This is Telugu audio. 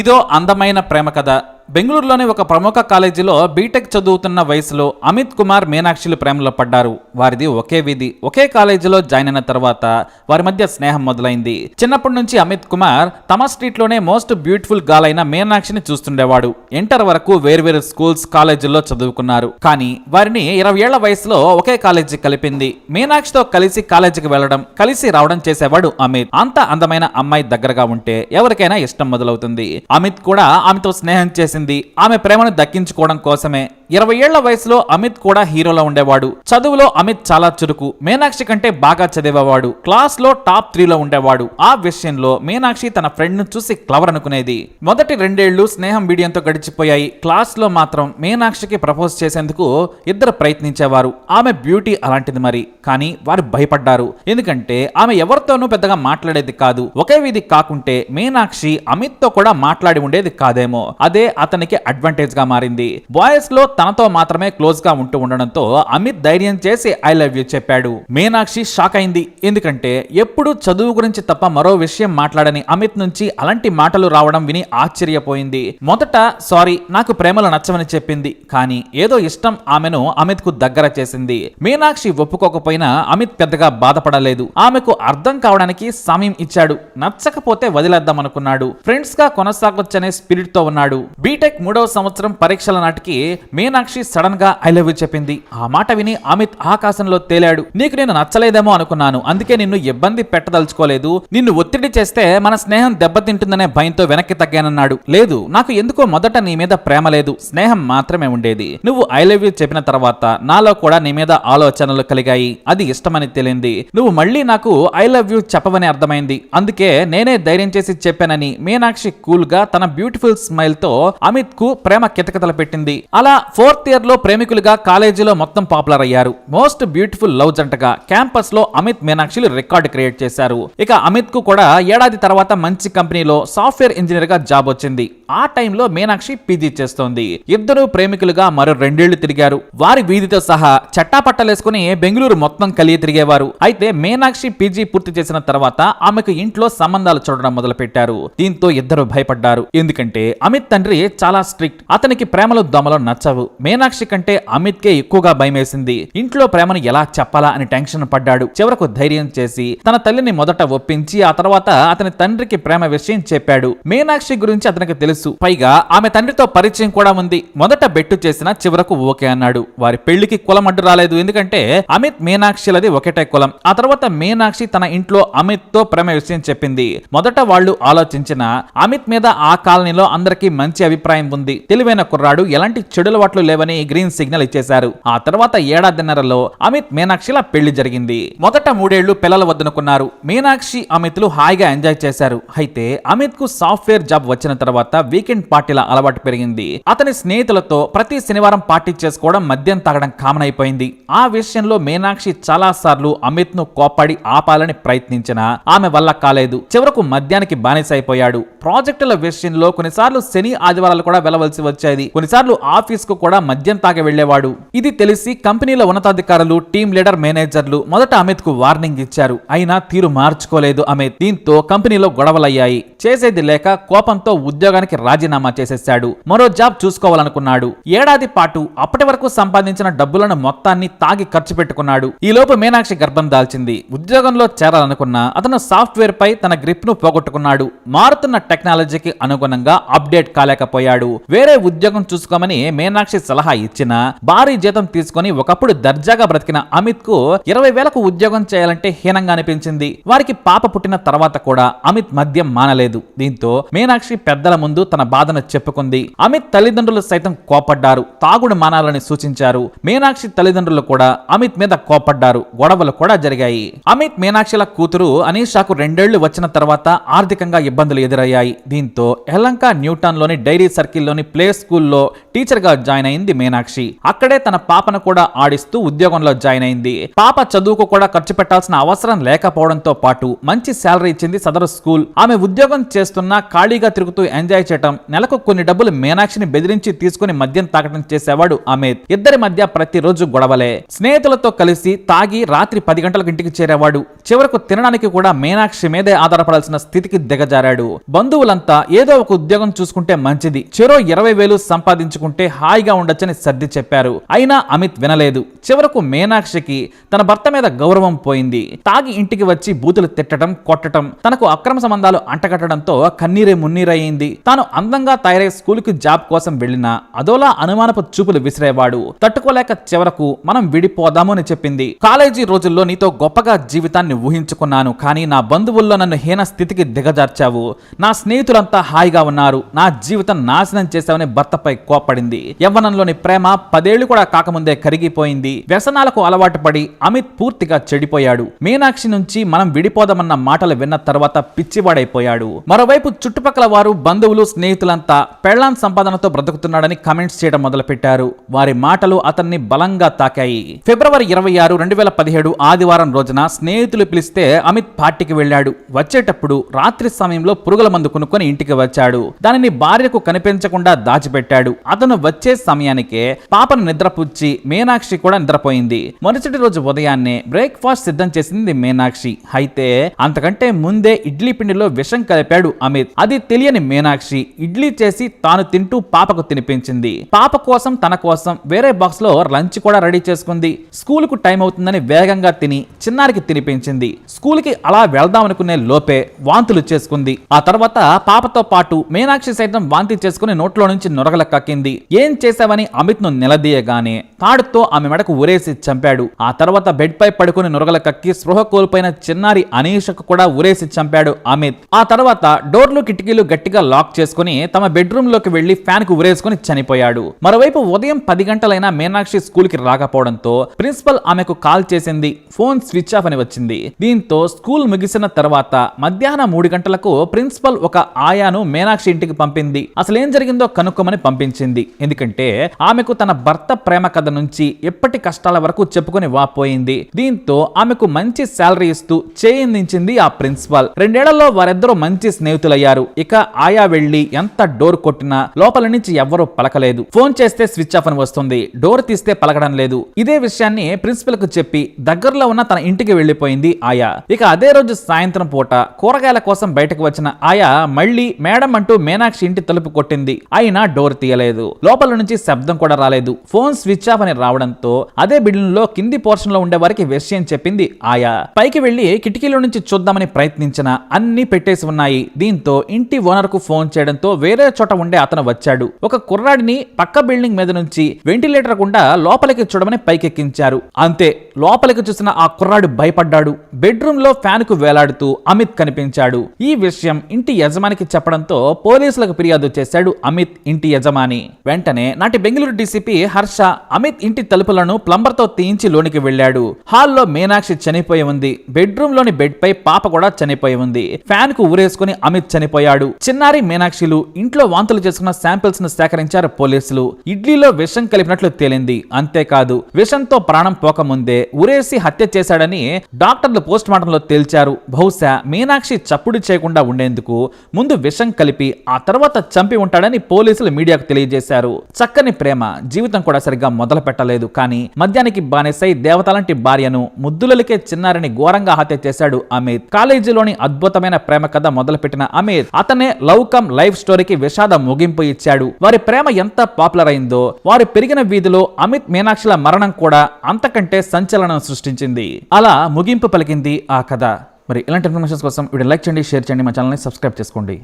ఇదో అందమైన ప్రేమ కథ. బెంగళూరులోని ఒక ప్రముఖ కాలేజీలో బీటెక్ చదువుతున్న వయసులో అమిత్ కుమార్ మీనాక్షిలు ప్రేమలో పడ్డారు. వారిది ఒకే విధి. ఒకే కాలేజీలో జాయిన్ అయిన తర్వాత వారి మధ్య స్నేహం మొదలైంది. చిన్నప్పటి నుంచి అమిత్ కుమార్ తమ స్ట్రీట్లోనే మోస్ట్ బ్యూటిఫుల్ గాల్ అయిన మీనాక్షిని చూస్తుండేవాడు. ఇంటర్ వరకు వేర్వేరు స్కూల్స్ కాలేజీల్లో చదువుకున్నారు. కానీ వారిని ఇరవై ఏళ్ళ వయసులో ఒకే కాలేజీ కలిపింది. మీనాక్షితో కలిసి కాలేజీకి వెళ్ళడం కలిసి రావడం చేసేవాడు అమిత్. అంత అందమైన అమ్మాయి దగ్గరగా ఉంటే ఎవరికైనా ఇష్టం మొదలవుతుంది. అమిత్ కూడా ఆమెతో స్నేహం చేసి చేసింది. ఆమె ప్రేమను దక్కించుకోవడం కోసమే ఇరవై ఏళ్ళ వయసులో అమిత్ కూడా హీరోలో ఉండేవాడు. చదువులో అమిత్ చాలా చురుకు మీనాక్షి కంటే బాగా చదివేవాడు. క్లాస్లో టాప్ త్రీలో ఉండేవాడు. ఆ విషయంలో మీనాక్షి తన ఫ్రెండ్ను చూసి క్లవర్ అనుకునేది. మొదటి రెండేళ్ళు స్నేహం వీడియంతో గడిచిపోయాయి. క్లాస్లో మాత్రం మీనాక్షికి ప్రపోజ్ చేసేందుకు ఇద్దరు ప్రయత్నించేవారు. ఆమె బ్యూటీ అలాంటిది మరి. కానీ వారు భయపడ్డారు. ఎందుకంటే ఆమె ఎవరితోనూ పెద్దగా మాట్లాడేది కాదు. ఒకే విధి కాకుంటే మీనాక్షి అమిత్తో కూడా మాట్లాడి ఉండేది కాదేమో. అదే అతనికి అడ్వాంటేజ్గా మారింది. బాయ్స్లో తనతో మాత్రమే క్లోజ్గా ఉంటూ ఉండడంతో అమిత్ ధైర్యం చేసి ఐ లవ్ యూ చెప్పాడు. మీనాక్షి షాక్ అయింది. ఎందుకంటే ఎప్పుడు చదువు గురించి తప్ప మరో విషయం మాట్లాడని అమిత్ నుంచి అలాంటి మాటలు రావడం విని ఆశ్చర్యపోయింది. మొదట సారీ నాకు ప్రేమలు నచ్చవని చెప్పింది. కానీ ఏదో ఇష్టం ఆమెను అమిత్కు దగ్గర చేసింది. మీనాక్షి ఒప్పుకోకపోయినా అమిత్ పెద్దగా బాధపడలేదు. ఆమెకు అర్థం కావడానికి సమయం ఇచ్చాడు. నచ్చకపోతే వదిలేద్దాం అనుకున్నాడు. ఫ్రెండ్స్గా కొనసాగొచ్చనే స్పిరిట్తో ఉన్నాడు. బీటెక్ మూడవ సంవత్సరం పరీక్షల నాటికి మీనాక్షి సడన్గా ఐ లవ్ యూ చెప్పింది. ఆ మాట విని అమిత్ ఆకాశంలో తేలాడు. నీకు నేను నచ్చలేదేమో అనుకున్నాను. అందుకే నిన్ను ఇబ్బంది పెట్టదలుచుకోలేదు. నిన్ను ఒత్తిడి చేస్తే మన స్నేహం దెబ్బతింటుందనే భయంతో వెనక్కి తగ్గానన్నాడు. లేదు నాకు ఎందుకో మొదట నీ మీద ప్రేమ లేదు. స్నేహం మాత్రమే ఉండేది. నువ్వు ఐ లవ్ యూ చెప్పిన తర్వాత నాలో కూడా నీ మీద ఆలోచనలు కలిగాయి. అది ఇష్టమని తెలియంది నువ్వు మళ్ళీ నాకు ఐ లవ్ యూ చెప్పవని అర్థమైంది. అందుకే నేనే ధైర్యం చేసి చెప్పానని మీనాక్షి కూల్గా తన బ్యూటిఫుల్ స్మైల్తో అమిత్కు ప్రేమ కితకతలు పెట్టింది. అలా ఫోర్త్ ఇయర్లో ప్రేమికులుగా కాలేజీలో మొత్తం పాపులర్ అయ్యారు. మోస్ట్ బ్యూటిఫుల్ లవ్ జంటగా క్యాంపస్లో అమిత్ మీనాక్షిలు రికార్డు క్రియేట్ చేశారు. ఇక అమిత్కు కూడా ఏడాది తర్వాత మంచి కంపెనీలో సాఫ్ట్వేర్ ఇంజనీర్గా జాబ్ వచ్చింది. ఆ టైంలో మీనాక్షి పీజీ చేస్తోంది. ఇద్దరు ప్రేమికులుగా మరో రెండేళ్ళు తిరిగారు. వారి వీధితో సహా చట్టాపట్టలేసుకుని బెంగళూరు మొత్తం కలిగి తిరిగేవారు. అయితే మీనాక్షి పీజీ పూర్తి చేసిన తర్వాత ఆమెకు ఇంట్లో సంబంధాలు చూడడం మొదలు పెట్టారు దీంతో ఇద్దరు భయపడ్డారు. ఎందుకంటే అమిత్ తండ్రి చాలా స్ట్రిక్ట్. అతనికి ప్రేమలు దొమలు నచ్చవు. మీనాక్షి కంటే అమిత్ కే ఎక్కువగా భయమేసింది. ఇంట్లో ప్రేమను ఎలా చెప్పాలా అని టెన్షన్ పడ్డాడు. చివరకు ధైర్యం చేసి తన తల్లిని మొదట ఒప్పించి ఆ తర్వాత అతని తండ్రికి ప్రేమ విషయం చెప్పాడు. మీనాక్షి గురించి అతనికి తెలుసు. పైగా ఆమె తండ్రితో పరిచయం కూడా ఉంది. మొదట బెట్టు చేసిన చివరకు ఓకే అన్నాడు. వారి పెళ్ళికి కులం అడ్డు రాలేదు. ఎందుకంటే అమిత్ మీనాక్షిలది ఒకటే కులం. ఆ తర్వాత మీనాక్షి తన ఇంట్లో అమిత్తో ప్రేమ విషయం చెప్పింది. మొదట వాళ్ళు ఆలోచించిన అమిత్ మీద ఆ కాలనీలో అందరికీ మంచి అభిప్రాయం ఉంది. తెలివైన కుర్రాడు. ఎలాంటి చెడులవాట్లు లేవని గ్రీన్ సిగ్నల్ ఇచ్చేశారు. ఆ తర్వాత ఏడాదిన్నరలో అమిత్ మీనాక్షిల పెళ్ళి జరిగింది. మొదట మూడేళ్ళు పిల్లలు వద్దనుకున్నారు. మీనాక్షి అమిత్లు హాయిగా ఎంజాయ్ చేశారు. అయితే అమిత్కు సాఫ్ట్వేర్ జాబ్ వచ్చిన తర్వాత వీకెండ్ పార్టీల అలవాటు పెరిగింది. అతని స్నేహితులతో ప్రతి శనివారం పార్టీ చేసుకోవడం మద్యం తాగడం కామన్ అయిపోయింది ఆ విషయంలో మీనాక్షి చాలా సార్లు అమిత్ను కోప్పడి ఆపాలని ప్రయత్నించినా ఆమె వల్ల కాలేదు. చివరకు మద్యానికి బానిస అయిపోయాడు ప్రాజెక్టుల విషయంలో కొన్నిసార్లు శని ఆదివారాలు కూడా వెళ్ళవలసి వచ్చేది. కొన్నిసార్లు ఆఫీస్కు కూడా మద్యం తాగి వెళ్ళేవాడు ఇది తెలిసి కంపెనీల ఉన్నతాధికారులు టీం లీడర్ మేనేజర్లు మొదట అమిత్కు వార్నింగ్ ఇచ్చారు. అయినా తీరు మార్చుకోలేదు అమిత్. దీంతో కంపెనీలో గొడవలయ్యాయి. చేసేది లేక కోపంతో ఉద్యోగానికి రాజీనామా చేసేశాడు. మరో జాబ్ చూసుకోవాలనుకున్నాడు. ఏడాది పాటు అప్పటి వరకు సంపాదించిన డబ్బులను మొత్తాన్ని తాగి ఖర్చు పెట్టుకున్నాడు. ఈలోపు మీనాక్షి గర్భం దాల్చింది. ఉద్యోగంలో చేరాలనుకున్న అతను సాఫ్ట్వేర్ పై తన గ్రిప్ను పోగొట్టుకున్నాడు. మారుతున్న టెక్నాలజీకి అనుగుణంగా అప్డేట్ కాలేకపోయాడు. వేరే ఉద్యోగం చూసుకోమని మీనాక్షి సలహా ఇచ్చినా భారీ జీతం తీసుకొని ఒకప్పుడు దర్జాగా బ్రతికిన అమిత్కు ఇరవై వేలకు ఉద్యోగం చేయాలంటే హీనంగా అనిపించింది. వారికి పాప పుట్టిన తర్వాత కూడా అమిత్ మద్యం మానలేదు. దీంతో మీనాక్షి పెద్దల ముందు తన బాధను చెప్పుకుంది. అమిత్ తల్లిదండ్రులు సైతం కోపడ్డారు. తాగుడు మానాలని సూచించారు. మీనాక్షి తల్లిదండ్రులు కూడా అమిత్ మీద కోపడ్డారు. గొడవలు కూడా జరిగాయి. అమిత్ మీనాక్షిల కూతురు అనీషాకు రెండేళ్ళు వచ్చిన తర్వాత ఆర్థికంగా ఇబ్బందులు ఎదురయ్యాయి. దీంతో ఎలంక న్యూటాన్లోని డైరీ సర్కిల్లోని ప్లే స్కూల్లో టీచర్గా జాయిన్ జాయిన్ అయింది మీనాక్షి. అక్కడే తన పాపను కూడా ఆడిస్తూ ఉద్యోగంలో జాయిన్ అయింది. పాప చదువుకు కూడా ఖర్చు పెట్టాల్సిన అవసరం లేకపోవడంతో పాటు మంచి శాలరీ ఇచ్చింది సదరు స్కూల్. ఆమె ఉద్యోగం చేస్తున్నా ఖాళీగా తిరుగుతూ ఎంజాయ్ చేయటం నెలకు కొన్ని డబ్బులు మీనాక్షిని బెదిరించి తీసుకుని మద్యం తాగటం చేసేవాడు అమిత్. ఇద్దరి మధ్య ప్రతిరోజు గొడవలే. స్నేహితులతో కలిసి తాగి రాత్రి పది గంటలకు ఇంటికి చేరేవాడు. చివరకు తినడానికి కూడా మీనాక్షి మీదే ఆధారపడాల్సిన స్థితికి దిగజారాడు. బంధువులంతా ఏదో ఒక ఉద్యోగం చూసుకుంటే మంచిది. చెరో ఇరవై వేలు సంపాదించుకుంటే హాయిగా ఉండొచ్చని సర్ది చెప్పారు. అయినా అమిత్ వినలేదు. చివరకు మీనాక్షికి తన భర్త మీద గౌరవం పోయింది. తాగి ఇంటికి వచ్చి బూతులు తిట్టడం కొట్టడం తనకు అక్రమ సంబంధాలు అంటగట్టడంతో కన్నీరే మున్నీరయ్యింది తాను అందంగా తయారై స్కూల్కి జాబ్ కోసం వెళ్ళినా అదోలా అనుమానపు చూపులు విసిరేవాడు. తట్టుకోలేక చివరకు మనం విడిపోదాము అని చెప్పింది. కాలేజీ రోజుల్లో నీతో గొప్పగా జీవితాన్ని ఊహించుకున్నాను. కానీ నా బంధువుల్లో నన్ను హీన స్థితికి దిగజార్చావు. నా స్నేహితులంతా హాయిగా ఉన్నారు. నా జీవితం నాశనం చేశావని భర్తపై కోపడింది యవ్వనంలోని ప్రేమ పదేళ్ళు కూడా కాకముందే కరిగిపోయింది. వ్యసనాలకు అలవాటు పడి అమిత్ పూర్తిగా చెడిపోయాడు. మీనాక్షి నుంచి మనం విడిపోదామన్న మాటలు విన్న తర్వాత పిచ్చివాడైపోయాడు. మరోవైపు చుట్టుపక్కల వారు బంధువులు స్నేహితులంతా పెళ్ళాన్ సంపాదనతో బ్రతుకుతున్నాడని కమెంట్స్ చేయడం మొదలుపెట్టారు. వారి మాటలు అతన్ని బలంగా తాకాయి. ఫిబ్రవరి ఇరవై ఆరు రెండు వేల పదిహేడు ఆదివారం రోజున స్నేహితులు పిలిస్తే అమిత్ పార్టీకి వెళ్ళాడు. వచ్చేటప్పుడు రాత్రి సమయంలో పురుగుల మందు కొనుక్కొని ఇంటికి వచ్చాడు. దానిని భార్యకు కనిపించకుండా దాచిపెట్టాడు. అతను వచ్చే సమయానికే పాపను నిద్రపుచ్చి మీనాక్షి కూడా నిద్రపోయింది. మరుసటి రోజు ఉదయాన్నే బ్రేక్ఫాస్ట్ సిద్ధం చేసింది మీనాక్షి. అయితే అంతకంటే ముందే ఇడ్లీ పిండిలో విషం కలిపాడు అమిత్. అది తెలియని మీనాక్షి ఇడ్లీ చేసి తాను తింటూ పాపకు తినిపించింది. పాప కోసం తన కోసం వేరే బాక్స్లో లంచ్ కూడా రెడీ చేసుకుంది. స్కూల్కు టైం అవుతుందని వేగంగా తిని చిన్నారికి తినిపించింది. స్కూల్కి అలా వెళ్దాం అనుకునే లోపే వాంతులు చేసుకుంది. ఆ తర్వాత పాపతో పాటు మీనాక్షి సైతం వాంతి చేసుకుని నోట్లో నుంచి నొరగల కక్కింది. ఏం చేశావని అమిత్ను నిలదీయగానే తాడుతో ఆమె మెడకు ఉరేసి చంపాడు. ఆ తర్వాత బెడ్ పై పడుకుని నురగల కక్కి స్పృహ కోల్పోయిన చిన్నారి అనీషకు కూడా ఉరేసి చంపాడు అమిత్. ఆ తర్వాత డోర్లు కిటికీలు గట్టిగా లాక్ చేసుకుని తమ బెడ్రూమ్లోకి వెళ్ళి ఫ్యాన్కు ఉరేసుకుని చనిపోయాడు. మరోవైపు ఉదయం పది గంటలైనా మీనాక్షి స్కూల్కి రాకపోవడంతో ప్రిన్సిపల్ ఆమెకు కాల్ చేసింది. ఫోన్ స్విచ్ ఆఫ్ అని వచ్చింది. దీంతో స్కూల్ ముగిసిన తర్వాత మధ్యాహ్నం మూడు గంటలకు ప్రిన్సిపల్ ఒక ఆయాను మీనాక్షి ఇంటికి పంపింది. అసలేం జరిగిందో కనుక్కోమని పంపించింది. ఎందుకంటే ఆమెకు తన భర్త ప్రేమ కథ నుంచి ఎప్పటి కష్టాల వరకు చెప్పుకొని వాపోయింది. దీంతో ఆమెకు మంచి శాలరీ ఇస్తూ చేయిందించింది ఆ ప్రిన్సిపాల్. రెండేళ్ళలో వారిద్దరూ మంచి స్నేహితులయ్యారు. ఇక ఆయా వెళ్ళి ఎంత డోర్ కొట్టినా లోపల నుంచి ఎవ్వరూ పలకలేదు. ఫోన్ చేస్తే స్విచ్ ఆఫ్ అని వస్తుంది. డోర్ తీస్తే పలకడం లేదు. ఇదే విషయాన్ని ప్రిన్సిపల్కు చెప్పి దగ్గరలో ఉన్న తన ఇంటికి వెళ్ళిపోయింది ఆయా. ఇక అదే రోజు సాయంత్రం పూట కూరగాయల కోసం బయటకు వచ్చిన ఆయా మళ్ళీ మేడం అంటూ మీనాక్షి ఇంటి తలుపు కొట్టింది. అయినా డోర్ తీయలేదు. లోపల నుంచి శబ్దం కూడా రాలేదు. ఫోన్ స్విచ్ ఆఫ్ అని రావడంతో అదే బిల్డింగ్లో కింది పోర్షన్లో ఉండే వారికి విషయం చెప్పింది ఆయా. పైకి వెళ్ళి కిటికీలో నుంచి చూద్దామని ప్రయత్నించిన అన్ని పెట్టేసి ఉన్నాయి. దీంతో ఇంటి ఓనర్కు ఫోన్ చేయడంతో వేరే చోట ఉండే అతను వచ్చాడు. ఒక కుర్రాడిని పక్క బిల్డింగ్ మీద నుంచి వెంటిలేటర్ గుండా లోపలికి చూడమని పైకెక్కించారు. అంతే లోపలికి చూసిన ఆ కుర్రాడు భయపడ్డాడు. బెడ్రూమ్లో ఫ్యాన్కు వేలాడుతూ అమిత్ కనిపించాడు. ఈ విషయం ఇంటి యజమానికి చెప్పడంతో పోలీసులకు ఫిర్యాదు చేశాడు అమిత్ ఇంటి యజమాని. వెంటనే అంటే బెంగళూరు డీసీపీ హర్ష అమిత్ ఇంటి తలుపులను ప్లంబర్తో తీయించి లోనికి వెళ్ళాడు. హాల్లో మీనాక్షి చనిపోయి ఉంది. బెడ్రూమ్లోని బెడ్ పై పాప కూడా చనిపోయి ఉంది. ఫ్యాన్కు ఊరేసుకుని అమిత్ చనిపోయాడు. చిన్నారి మీనాక్షిలు ఇంట్లో వాంతులు చేసుకున్న శాంపిల్స్ను సేకరించారు పోలీసులు. ఇడ్లీలో విషం కలిపినట్లు తేలింది. అంతేకాదు విషంతో ప్రాణం పోకముందే ఉరేసి హత్య చేశాడని డాక్టర్లు పోస్ట్ మార్టంలో తేల్చారు. బహుశా మీనాక్షి చప్పుడు చేయకుండా ఉండేందుకు ముందు విషం కలిపి ఆ తర్వాత చంపి ఉంటాడని పోలీసులు మీడియాకు తెలియజేశారు. చక్కని ప్రేమ జీవితం కూడా సరిగ్గా మొదలు పెట్టలేదు. కానీ మద్యానికి బానిసై దేవతలాంటి భార్యను ముద్దులలికే చిన్నారిని ఘోరంగా హత్య చేశాడు అమిత్ కాలేజీలోని అద్భుతమైన ప్రేమ కథ మొదలుపెట్టిన అమిత్ అతనే లవ్ కమ్ లైఫ్ స్టోరీకి విషాద ముగింపు ఇచ్చాడు. వారి ప్రేమ ఎంత పాపులర్ అయిందో వారి పెరిగిన వీధిలో అమిత్ మీనాక్షిల మరణం కూడా అంతకంటే సంచలనం సృష్టించింది. అలా ముగింపు పలికింది ఆ కథ. మరి ఇలాంటి ఇన్ఫర్మేషన్స్ కోసం వీడియో లైక్ చేయండి షేర్ చేయండి మా ఛానల్ని సబ్స్క్రైబ్ చేసుకోండి.